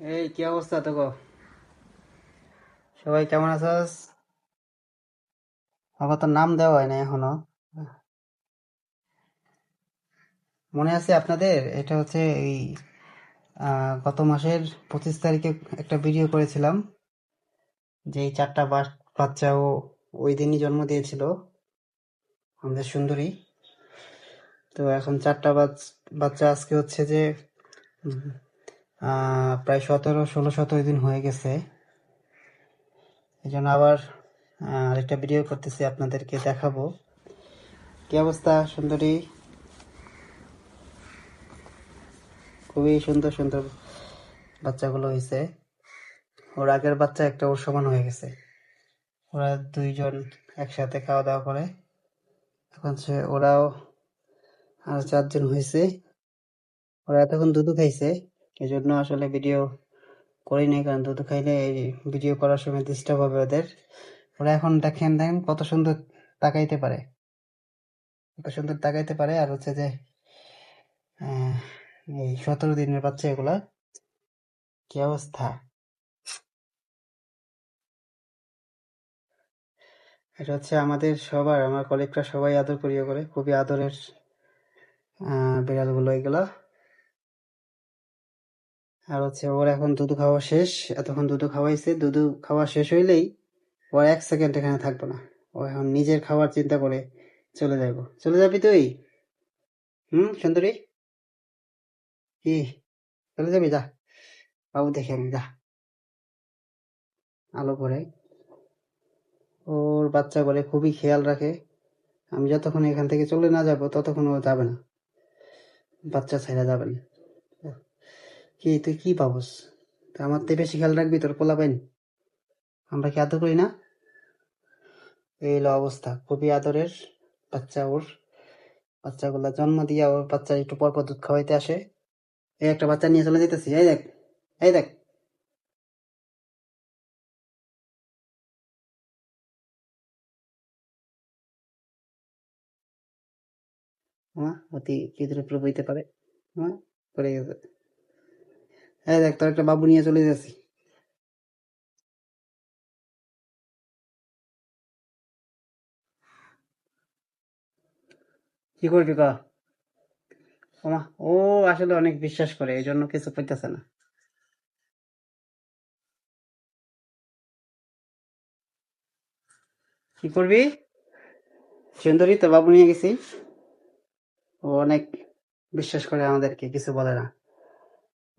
এই, কি অবস্থা তো সবাই কেমন আছস? আমার তো নাম দেওয়া হয় না এখনও। মনে আছে আপনাদের? এটা হচ্ছে এই গত মাসের পঁচিশ তারিখে একটা ভিডিও করেছিলাম যে এই চারটা বাচ্চা ও ওই দিনই জন্ম দিয়েছিল, আমাদের সুন্দরী। তো এখন চারটা বাচ- বাচ্চা আজকে হচ্ছে যে প্রায় সতেরো, ষোলো, সতেরো দিন হয়ে গেছে। এই জন্য আবার আরেকটা ভিডিও করতেছি আপনাদেরকে দেখাবো। কি অবস্থা, সুন্দরী? খুবই সুন্দর সুন্দর বাচ্চাগুলো হয়েছে। ওর আগের বাচ্চা একটা ওর সমান হয়ে গেছে। ওরা দুইজন একসাথে খাওয়া দাওয়া করে। এখন সে, ওরাও আর চারজন হয়েছে। ওরা এতক্ষণ দুধু খাইছে। এই জন্য আসলে ভিডিও করি নাই, কারণ দুধু খাইলে ভিডিও করার সময় ডিস্টার্ব হবে ওদের। ওরা এখন দেখেন দেখেন কত সুন্দর তাকাইতে পারে। কত সুন্দর তাকাইতে পারে, আর হচ্ছে যে এই সতেরো দিনের বাচ্চা এগুলা, কি অবস্থা? এটা হচ্ছে আমাদের সবার, আমার কলিগরা সবাই আদর করিয়ে করে, খুবই আদরের বিড়ালগুলো এগুলা। আর হচ্ছে ওর এখন দুধ খাওয়া শেষ, এতক্ষণ দুধ খাওয়াইছে দুধ খাওয়া শেষ হইলেই ওর এক সেকেন্ড এখানে থাকবে না। ও এখন নিজের খাওয়ার চিন্তা করে চলে যাইব। চলে যাবি তুই? হুম, সুন্দরী? কি? চলে যাবি? যা। বাবু, দেখে আমি, যা। আলো করে। ওর বাচ্চা করে খুবই খেয়াল রাখে। আমি যতক্ষণ এখান থেকে চলে না যাব, ততক্ষণ ও যাবে না। বাচ্চা ছেড়ে যাবে না। কি, তুই কি পাবস আমার তো বেশি খেয়াল রাখবি, তোর পোলা পাইন আমরা কি আদর করি না? এই হলো অবস্থা, খুবই আদরের বাচ্চা ওর। বাচ্চাগুলা জন্ম দিয়া ওর বাচ্চা একটু পর পর দুধ খাওয়াইতে আসে। এই একটা বাচ্চা নিয়ে চলে যেতেছি এই দেখ এই দেখ। অতি কিদের উপরে বইতে পারে। হ্যাঁ পড়ে গেছে। এই দেখ, তোর একটা বাবু নিয়ে চলে যাচ্ছি। কি করবি কা? ও আসলে অনেক বিশ্বাস করে, এই জন্য কিছু করতেছে না। কি করবি? সুন্দরী তো বাবু নিয়ে গেছি। ও অনেক বিশ্বাস করে আমাদেরকে, কিছু বলে না।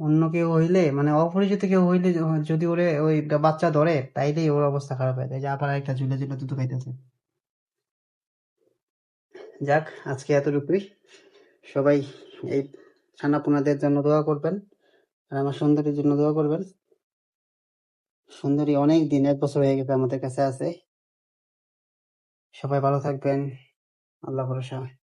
অন্য কেউ হইলে মানে অপরিচিত কেউ হইলে যদি ওরে ওই বাচ্চা ধরে, তাইলেই ওর অবস্থা খারাপ হয়ে যায়। যে আবার একটা ঝুলে ঝুলে দুধ খাইতেছে। যাক, আজকে এতটুকুই। সবাই এই ছানাপোনাদের জন্য দোয়া করবেন আর আমার সুন্দরীর জন্য দোয়া করবেন। সুন্দরী অনেক দিন, এক বছর হয়ে গেছে আমাদের কাছে আছে। সবাই ভালো থাকবেন। আল্লাহ ভরসা।